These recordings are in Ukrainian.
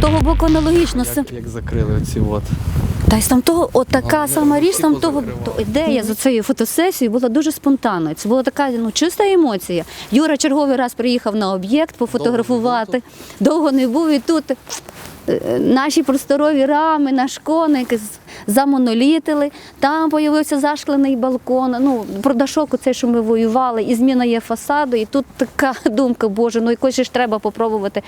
там того боку аналогічно. Як, як закрили оці от. Та й з там того, от така А, сама річ, всі там того позакривали. то ідея за цією фотосесією була дуже спонтанною. Це була така ну, чиста емоція. Юра черговий раз приїхав на об'єкт пофотографувати. Довго не був і тут. е, Наші просторові рами, наш коник з- замонолітили. Там з'явився зашклений балкон. Ну, продашок оцей, що ми воювали, і зміна є фасаду. І тут така думка, Боже, ну якось же ж треба попробувати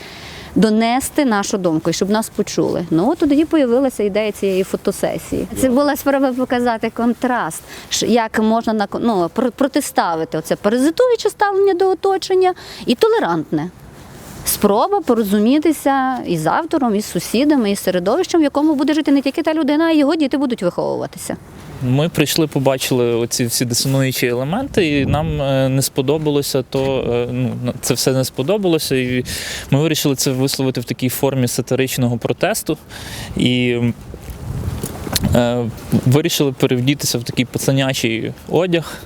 донести нашу думку, і щоб нас почули. Ну от тоді появилася ідея цієї фотосесії. Це була спроба показати контраст, як можна на ну, протиставити оце паразитуюче ставлення до оточення і толерантне. Спроба порозумітися із автором, із сусідами, із середовищем, в якому буде жити не тільки та людина, а його діти будуть виховуватися. Ми прийшли, побачили оці всі дисонуючі елементи, і нам е, не сподобалося, то е, ну це все не сподобалося. І ми вирішили це висловити в такій формі сатиричного протесту. І вирішили перевдітися в такий пацанячий одяг.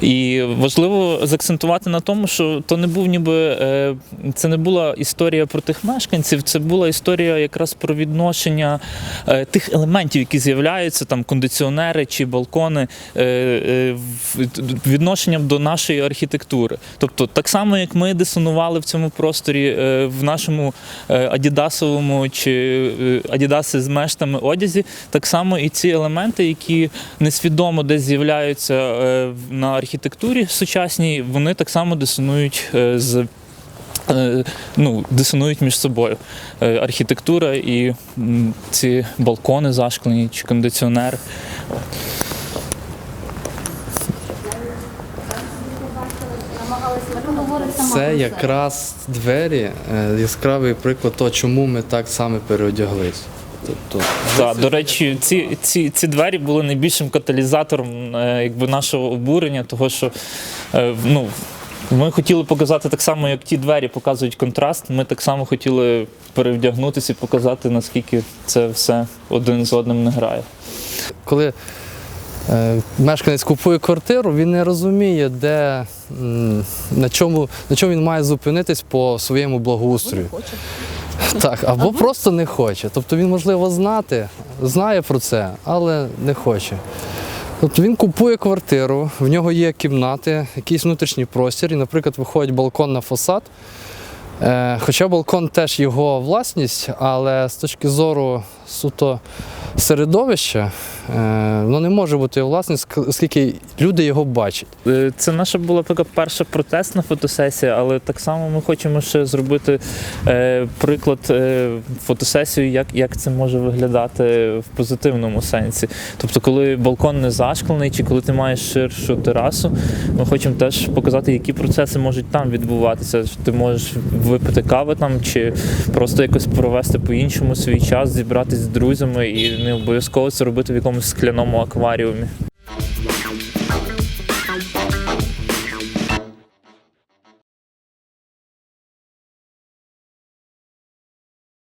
І важливо заакцентувати на тому, що то не був ніби е, це не була історія про тих мешканців, це була історія якраз про відношення е, тих елементів, які з'являються, там кондиціонери чи балкони, е, е, відношенням до нашої архітектури. Тобто, так само як ми дисонували в цьому просторі е, в нашому е, адідасовому чи е, адідаси з мештами одязі, так само і ці елементи, які несвідомо десь з'являються е, на архітектурі сучасній, вони так само дисонують е, з. е, Ну, дисонують між собою архітектура і ці балкони зашклені чи кондиціонери. Це якраз двері, яскравий приклад того, чому ми так саме переодяглись. Тобто, Так, до речі, ці, ці, ці двері були найбільшим каталізатором е, якби, нашого обурення, того що е, ну, ми хотіли показати так само, як ті двері показують контраст. Ми так само хотіли перевдягнутися і показати, наскільки це все один з одним не грає. коли е, мешканець купує квартиру, він не розуміє, де, на, чому, на чому він має зупинитись по своєму благоустрою. Так, або просто не хоче. Тобто він, можливо, знати, знає про це, але не хоче. Тобто він купує квартиру, в нього є кімнати, якийсь внутрішній простір, і, наприклад, виходить балкон на фасад. Е, Хоча балкон теж його власність, але з точки зору суто середовища, е, воно не може бути власність, оскільки люди його бачать. Е, Це наша була така перша протестна фотосесія, але так само ми хочемо ще зробити е, приклад фотосесію, як, як це може виглядати в позитивному сенсі. Тобто, коли балкон не зашклений, чи коли ти маєш ширшу терасу, ми хочемо теж показати, які процеси можуть там відбуватися. Ти можеш випити кави там, чи просто якось провести по-іншому свій час, зібратися з друзями і не обов'язково це робити в якомусь скляному акваріумі.